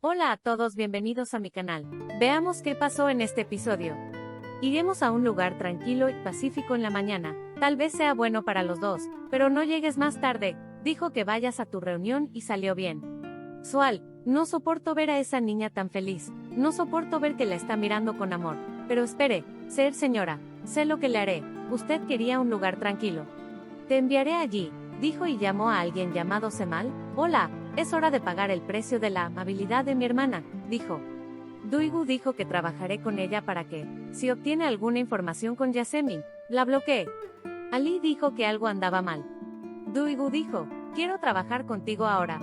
Hola a todos, bienvenidos a mi canal. Veamos qué pasó en este episodio. Iremos a un lugar tranquilo y pacífico en la mañana, tal vez sea bueno para los dos, pero no llegues más tarde, dijo que vayas a tu reunión y salió bien. Sual, no soporto ver a esa niña tan feliz, no soporto ver que la está mirando con amor, pero espere, ser señora, sé lo que le haré, usted quería un lugar tranquilo. Te enviaré allí, dijo y llamó a alguien llamado Semal, hola, es hora de pagar el precio de la amabilidad de mi hermana, dijo. Duigu dijo que trabajaré con ella para que, si obtiene alguna información con Yasemin, la bloquee. Ali dijo que algo andaba mal. Duigu dijo, quiero trabajar contigo ahora.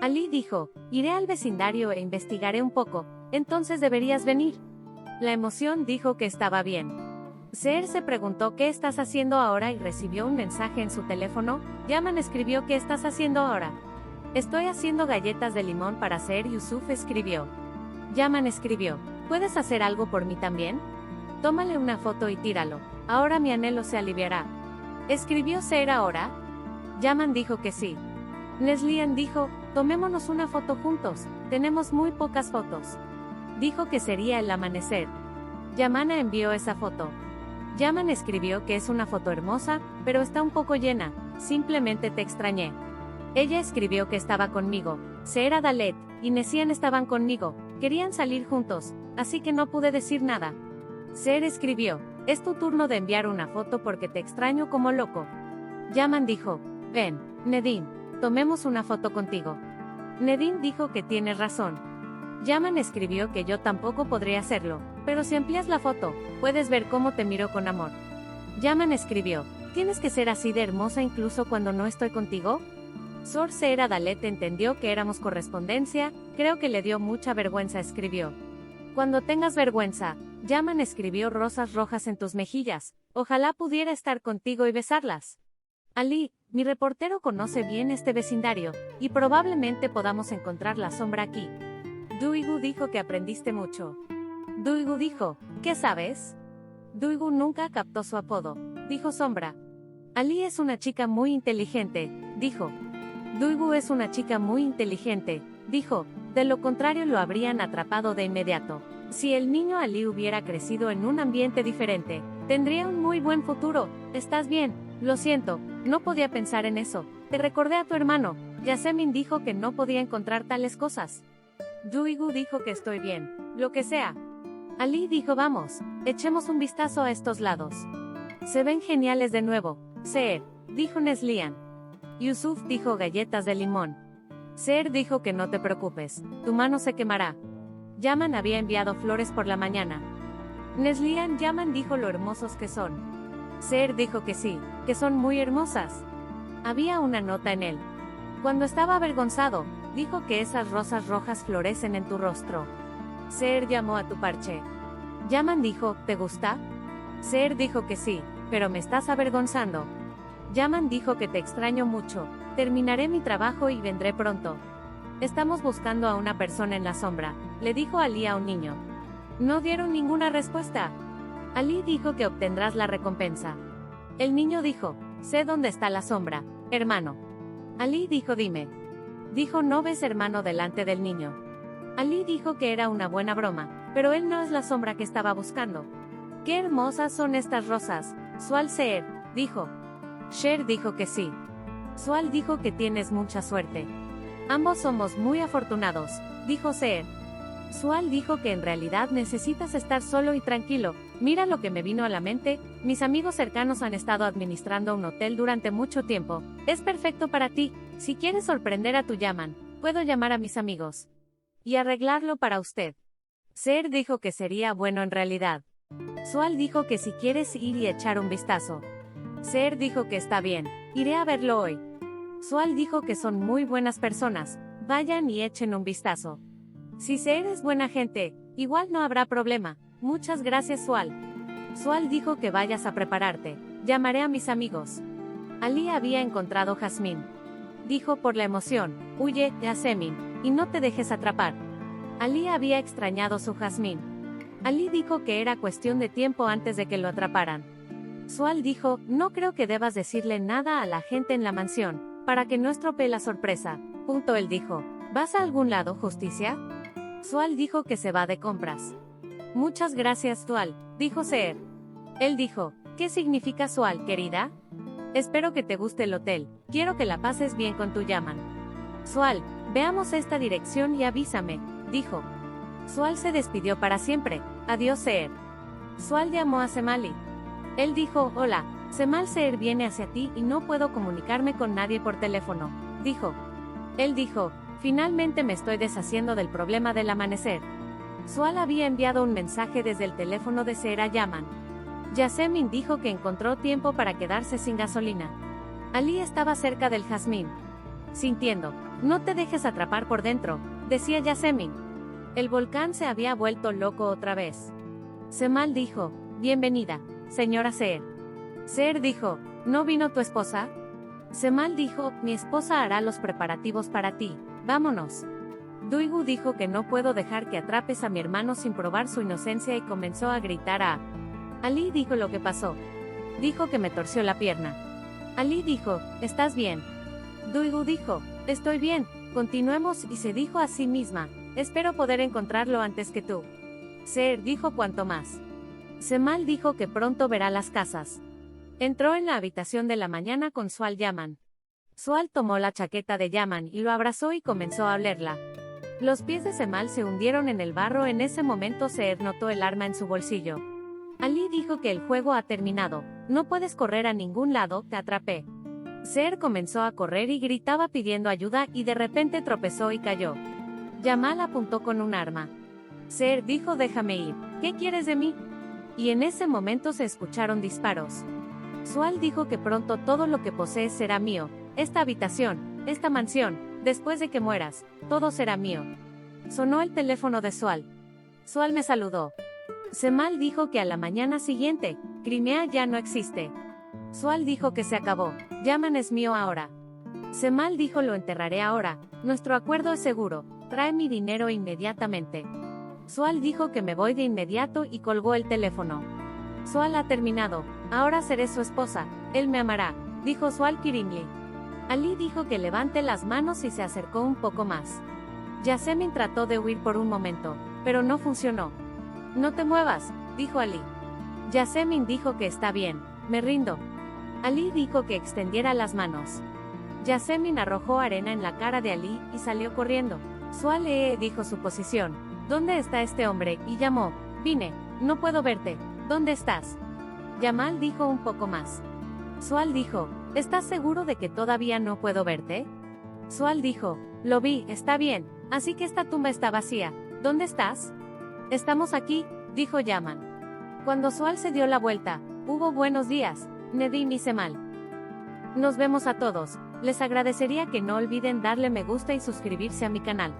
Ali dijo, iré al vecindario e investigaré un poco, entonces deberías venir. La emoción dijo que estaba bien. Seer se preguntó qué estás haciendo ahora y recibió un mensaje en su teléfono. Yaman escribió qué estás haciendo ahora. Estoy haciendo galletas de limón para Seer Yusuf escribió. Yaman escribió, ¿puedes hacer algo por mí también? Tómale una foto y tíralo, ahora mi anhelo se aliviará. ¿Escribió Ser ahora? Yaman dijo que sí. Neslian dijo, tomémonos una foto juntos, tenemos muy pocas fotos. Dijo que sería el amanecer. Yamana envió esa foto. Yaman escribió que es una foto hermosa, pero está un poco llena, simplemente te extrañé. Ella escribió que estaba conmigo, Sera Dalet, y Nesian estaban conmigo, querían salir juntos, así que no pude decir nada. Ser escribió, es tu turno de enviar una foto porque te extraño como loco. Yaman dijo, ven, Nedin, tomemos una foto contigo. Nedin dijo que tienes razón. Yaman escribió que yo tampoco podría hacerlo, pero si amplias la foto, puedes ver cómo te miro con amor. Yaman escribió, ¿tienes que ser así de hermosa incluso cuando no estoy contigo? Sor Sera Dalet entendió que éramos correspondencia, creo que le dio mucha vergüenza, escribió. Cuando tengas vergüenza, Yaman escribió rosas rojas en tus mejillas, ojalá pudiera estar contigo y besarlas. Ali, mi reportero conoce bien este vecindario, y probablemente podamos encontrar la sombra aquí. Duigu dijo que aprendiste mucho. Duigu dijo, ¿qué sabes? Duigu nunca captó su apodo, dijo Sombra. Ali es una chica muy inteligente, dijo. Duigu es una chica muy inteligente, dijo, de lo contrario lo habrían atrapado de inmediato. Si el niño Ali hubiera crecido en un ambiente diferente, tendría un muy buen futuro. ¿Estás bien? Lo siento, no podía pensar en eso. Te recordé a tu hermano. Yasemin dijo que no podía encontrar tales cosas. Duigu dijo que estoy bien, lo que sea. Ali dijo vamos, echemos un vistazo a estos lados. Se ven geniales de nuevo. Seer, dijo Neslian. Yusuf dijo galletas de limón. Ser dijo que no te preocupes, tu mano se quemará. Yaman había enviado flores por la mañana. Neslian Yaman dijo lo hermosos que son. Ser dijo que sí, que son muy hermosas. Había una nota en él. Cuando estaba avergonzado, dijo que esas rosas rojas florecen en tu rostro. Ser llamó a tu parche. Yaman dijo, ¿te gusta? Ser dijo que sí, pero me estás avergonzando. Yaman dijo que te extraño mucho, terminaré mi trabajo y vendré pronto. Estamos buscando a una persona en la sombra, le dijo Ali a un niño. No dieron ninguna respuesta. Ali dijo que obtendrás la recompensa. El niño dijo, sé dónde está la sombra, hermano. Ali dijo dime. Dijo no ves hermano delante del niño. Ali dijo que era una buena broma, pero él no es la sombra que estaba buscando. Qué hermosas son estas rosas, Sual Seer, dijo, Sher dijo que sí. Sual dijo que tienes mucha suerte. Ambos somos muy afortunados, dijo Seer. Sual dijo que en realidad necesitas estar solo y tranquilo. Mira lo que me vino a la mente, mis amigos cercanos han estado administrando un hotel durante mucho tiempo. Es perfecto para ti, si quieres sorprender a tu llaman, puedo llamar a mis amigos. Y arreglarlo para usted. Ser dijo que sería bueno en realidad. Sual dijo que si quieres ir y echar un vistazo, Ser dijo que está bien, iré a verlo hoy. Sual dijo que son muy buenas personas, vayan y echen un vistazo. Si Ser es buena gente, igual no habrá problema. Muchas gracias Sual. Sual dijo que vayas a prepararte, llamaré a mis amigos. Ali había encontrado Jazmín. Dijo por la emoción, huye, Yasemin, y no te dejes atrapar. Ali había extrañado su Jazmín. Ali dijo que era cuestión de tiempo antes de que lo atraparan. Sual dijo, no creo que debas decirle nada a la gente en la mansión, para que no estropee la sorpresa. Punto él dijo, ¿vas a algún lado, justicia? Sual dijo que se va de compras. Muchas gracias, Sual, dijo Seer. Él dijo, ¿qué significa Sual, querida? Espero que te guste el hotel, quiero que la pases bien con tu llaman. Sual, veamos esta dirección y avísame, dijo. Sual se despidió para siempre, adiós Seer. Sual llamó a Semali. Él dijo, hola, Semal Seer viene hacia ti y no puedo comunicarme con nadie por teléfono, dijo. Él dijo, finalmente me estoy deshaciendo del problema del amanecer. Sual había enviado un mensaje desde el teléfono de Seer a Yaman. Yasemin dijo que encontró tiempo para quedarse sin gasolina. Ali estaba cerca del jazmín. Sintiendo, no te dejes atrapar por dentro, decía Yasemin. El volcán se había vuelto loco otra vez. Semal dijo, bienvenida, señora Seer. Seer dijo, ¿no vino tu esposa? Semal dijo, mi esposa hará los preparativos para ti, vámonos. Duigu dijo que no puedo dejar que atrapes a mi hermano sin probar su inocencia y comenzó a gritar a... Ali dijo lo que pasó. Dijo que me torció la pierna. Ali dijo, ¿estás bien? Duigu dijo, estoy bien, continuemos y se dijo a sí misma, espero poder encontrarlo antes que tú. Ser dijo cuanto más. Semal dijo que pronto verá las casas. Entró en la habitación de la mañana con Sual Yaman. Sual tomó la chaqueta de Yaman y lo abrazó y comenzó a olerla. Los pies de Semal se hundieron en el barro. En ese momento Seer notó el arma en su bolsillo. Ali dijo que el juego ha terminado, no puedes correr a ningún lado, te atrapé. Ser comenzó a correr y gritaba pidiendo ayuda y de repente tropezó y cayó. Yamal apuntó con un arma. Ser dijo déjame ir, ¿qué quieres de mí? Y en ese momento se escucharon disparos. Sual dijo que pronto todo lo que posees será mío, esta habitación, esta mansión, después de que mueras, todo será mío. Sonó el teléfono de Sual. Sual me saludó. Semal dijo que a la mañana siguiente, Crimea ya no existe. Sual dijo que se acabó, Yaman es mío ahora. Semal dijo lo enterraré ahora, nuestro acuerdo es seguro, trae mi dinero inmediatamente. Sual dijo que me voy de inmediato y colgó el teléfono. Sual ha terminado, ahora seré su esposa, él me amará, dijo Sual Kirimli. Ali dijo que levante las manos y se acercó un poco más. Yasemin trató de huir por un momento, pero no funcionó. No te muevas, dijo Ali. Yasemin dijo que está bien, me rindo. Ali dijo que extendiera las manos. Yasemin arrojó arena en la cara de Ali y salió corriendo. Suale dijo su posición. ¿Dónde está este hombre? Y llamó. Vine, no puedo verte. ¿Dónde estás? Yamal dijo un poco más. Sual dijo, ¿estás seguro de que todavía no puedo verte? Sual dijo, lo vi, está bien, así que esta tumba está vacía. ¿Dónde estás? Estamos aquí, dijo Yaman. Cuando Sual se dio la vuelta, hubo buenos días, Nedim y Semal. Nos vemos a todos, les agradecería que no olviden darle me gusta y suscribirse a mi canal.